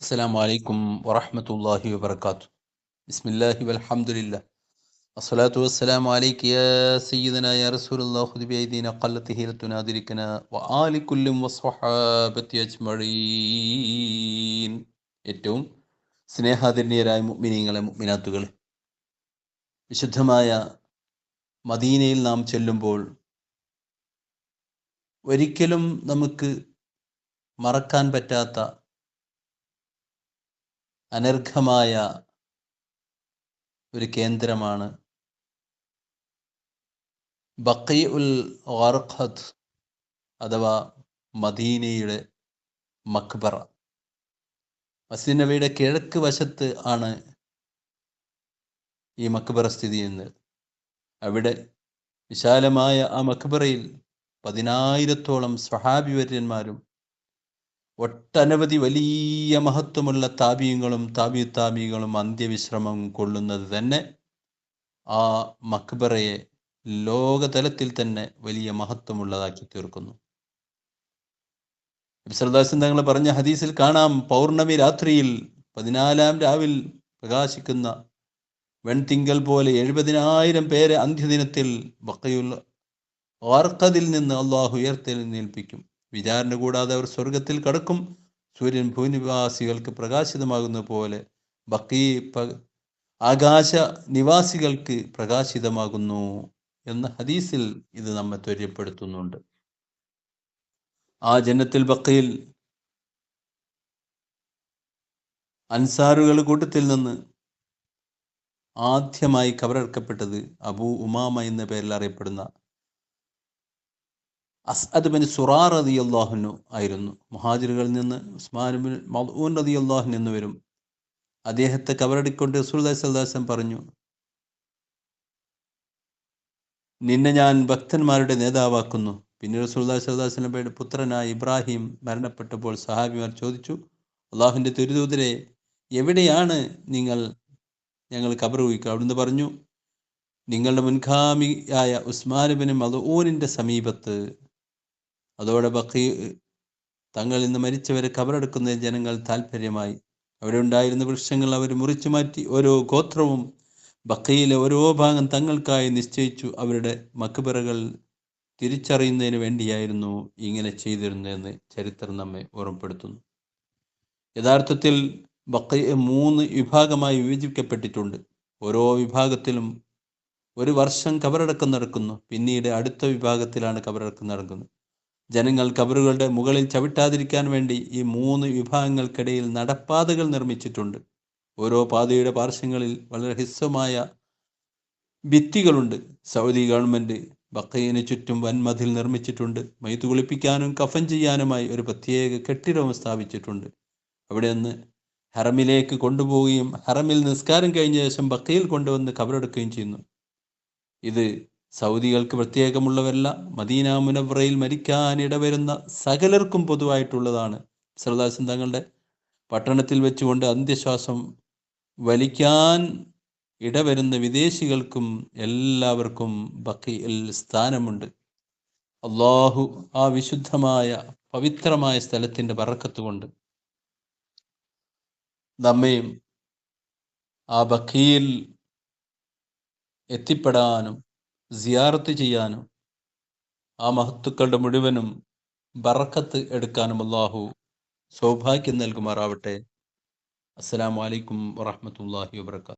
അസ്സാം വലൈക്കും വറഹമത്തല്ലാഹി വബർക്കാത്തു ബിസ്മില്ലാഹി വലഹമുല്ല അസ്സലാത്തു വസ്സലാം അലൈക്ക് يا സയ്യിദന يا റസൂലുള്ളാഹി ഹുദിബൈദീന ഖല്ലത്തി ഹീറത്തുന അതിരിക്കന വ ആലി കുല്ലും വസ്വഹാബത്തി അജ്മഈൻ ഏറ്റവും സ്നേഹാതിരണീയരായ മുഅ്മിനീങ്ങളെ മുഅ്മിനാത്തുകളെ. വിശുദ്ധമായ മദീനയിൽ നാം ചെല്ലുമ്പോൾ ഒരിക്കലും നമുക്ക് മറക്കാൻ പറ്റാത്ത അനർഘമായ ഒരു കേന്ദ്രമാണ് ബക്കി ഉൽ വാർഖത്ത് അഥവാ മദീനയുടെ മക്ബറ. മസ്ജിദ് നബിയുടെ കിഴക്ക് വശത്ത് ആണ് ഈ മക്ബറ സ്ഥിതി ചെയ്യുന്നത്. അവിടെ വിശാലമായ ആ മക്ബറയിൽ പതിനായിരത്തോളം സ്വഹാബിവര്യന്മാരും ഒട്ടനവധി വലിയ മഹത്വമുള്ള താപീയങ്ങളും താബി താബികളും അന്ത്യവിശ്രമം കൊള്ളുന്നത് തന്നെ ആ മക്ബറയെ ലോകതലത്തിൽ തന്നെ വലിയ മഹത്വമുള്ളതാക്കി തീർക്കുന്നു. ശ്രദ്ധാസൻ തങ്ങൾ പറഞ്ഞ ഹദീസിൽ കാണാം പൗർണമി രാത്രിയിൽ പതിനാലാം രാവിൽ പ്രകാശിക്കുന്ന വെൺതിങ്കൽ പോലെ എഴുപതിനായിരം പേരെ അന്ത്യദിനത്തിൽ ബക്കയുള്ള വാർക്കതിൽ നിന്ന് അള്ളാഹു ഉയർത്തെഴുന്നേൽപ്പിക്കും വിചാരണ കൂടാതെ അവർ സ്വർഗത്തിൽ കടക്കും. സൂര്യൻ ഭൂനിവാസികൾക്ക് പ്രകാശിതമാകുന്ന പോലെ ബക്കി ആകാശ നിവാസികൾക്ക് പ്രകാശിതമാകുന്നു എന്ന ഹദീസിൽ ഇത് നമ്മെ ത്വര്യപ്പെടുത്തുന്നുണ്ട് ആ ജന്നത്തിൽ ബക്കയിൽ അൻസാറുകൾ കൂട്ടത്തിൽ നിന്ന് ആദ്യമായി കബറടക്കപ്പെട്ടത് അബൂ ഉമാമ എന്ന പേരിൽ അറിയപ്പെടുന്ന അസ്അദ് ബിൻ സുറാർ റതി അള്ളാഹുനു ആയിരുന്നു. മുഹാജിറുകളിൽ നിന്ന് ഉസ്മാൻ ബിൻ മൗൻ റതി അള്ളാഹുൻ എന്നിവരും അദ്ദേഹത്തെ കബറടിക്കൊണ്ട് റസൂൽ സല്ലാസം പറഞ്ഞു നിന്നെ ഞാൻ ഭക്തന്മാരുടെ നേതാവാക്കുന്നു. പിന്നെ റസൂല്ലാ സല്ലാസ്ലമയുടെ പുത്രനായ ഇബ്രാഹിം മരണപ്പെട്ടപ്പോൾ സഹാബിമാർ ചോദിച്ചു അള്ളാഹുവിന്റെ തിരുദൂതരെ എവിടെയാണ് നിങ്ങൾ ഞങ്ങൾ കബർ വഹിക്കുക അവിടുന്ന് പറഞ്ഞു നിങ്ങളുടെ മുൻഗാമിയായ അത് ഓനിന്റെ സമീപത്ത് അതോടെ ബക്കി തങ്ങൾ നിന്ന് മരിച്ചവരെ കബറെടുക്കുന്ന ജനങ്ങൾ താല്പര്യമായി അവിടെ ഉണ്ടായിരുന്ന വൃക്ഷങ്ങൾ അവർ മുറിച്ചു മാറ്റി ഓരോ ഗോത്രവും ബക്കയിലെ ഓരോ ഭാഗം തങ്ങൾക്കായി നിശ്ചയിച്ചു. അവരുടെ മക്ബറകൾ തിരിച്ചറിയുന്നതിന് വേണ്ടിയായിരുന്നു ഇങ്ങനെ ചെയ്തിരുന്നതെന്ന് ചരിത്രം നമ്മെ ഓർമ്മപ്പെടുത്തുന്നു. യഥാർത്ഥത്തിൽ ബക്കയെ മൂന്ന് വിഭാഗമായി വിഭജിക്കപ്പെട്ടിട്ടുണ്ട്. ഓരോ വിഭാഗത്തിലും ഒരു വർഷം കബറടക്കം നടക്കുന്നു. പിന്നീട് അടുത്ത വിഭാഗത്തിലാണ് കബറടക്കം നടക്കുന്നത്. ജനങ്ങൾ കബറുകളുടെ മുകളിൽ ചവിട്ടാതിരിക്കാൻ വേണ്ടി ഈ മൂന്ന് വിഭാഗങ്ങൾക്കിടയിൽ നടപ്പാതകൾ നിർമ്മിച്ചിട്ടുണ്ട്. ഓരോ പാതയുടെ പാർശ്വങ്ങളിൽ വളരെ ഹിസ്സമായ ഭിത്തികളുണ്ട്. സൗദി ഗവൺമെന്റ് ബക്കയിന് ചുറ്റും വൻമതിൽ നിർമ്മിച്ചിട്ടുണ്ട്. മൈത്ത് കുളിപ്പിക്കാനും കഫൻ ചെയ്യാനുമായി ഒരു പ്രത്യേക കെട്ടിടവും സ്ഥാപിച്ചിട്ടുണ്ട്. അവിടെ നിന്ന് ഹറമിലേക്ക് കൊണ്ടുപോവുകയും ഹറമിൽ നിസ്കാരം കഴിഞ്ഞ ശേഷം ബക്കയിൽ കൊണ്ടുവന്ന് കബറെടുക്കുകയും ചെയ്യുന്നു. ഇത് സൗദികൾക്ക് പ്രത്യേകമുള്ളവരല്ല മദീന മുനവറയിൽ മരിക്കാൻ ഇടവരുന്ന സകലർക്കും പൊതുവായിട്ടുള്ളതാണ്. സർദാസൻ തങ്ങളുടെ പട്ടണത്തിൽ വെച്ചുകൊണ്ട് അന്ത്യശ്വാസം വലിക്കാൻ ഇടവരുന്ന വിദേശികൾക്കും എല്ലാവർക്കും ബക്കയിൽ സ്ഥാനമുണ്ട്. അള്ളാഹു ആ വിശുദ്ധമായ പവിത്രമായ സ്ഥലത്തിന്റെ പറക്കത്ത് കൊണ്ട് നമ്മയും ആ ബക്കയിൽ എത്തിപ്പെടാനും സിയാറത്ത് ചെയ്യാനും ആ മഹത്തുക്കളുടെ മുഴുവനും ബറക്കത്ത് എടുക്കാനും അള്ളാഹു സൗഭാഗ്യം നൽകുമാറാവട്ടെ. അസ്സലാമു അലൈക്കും വറഹമത്തല്ലാഹി വാബർക്കാത്തു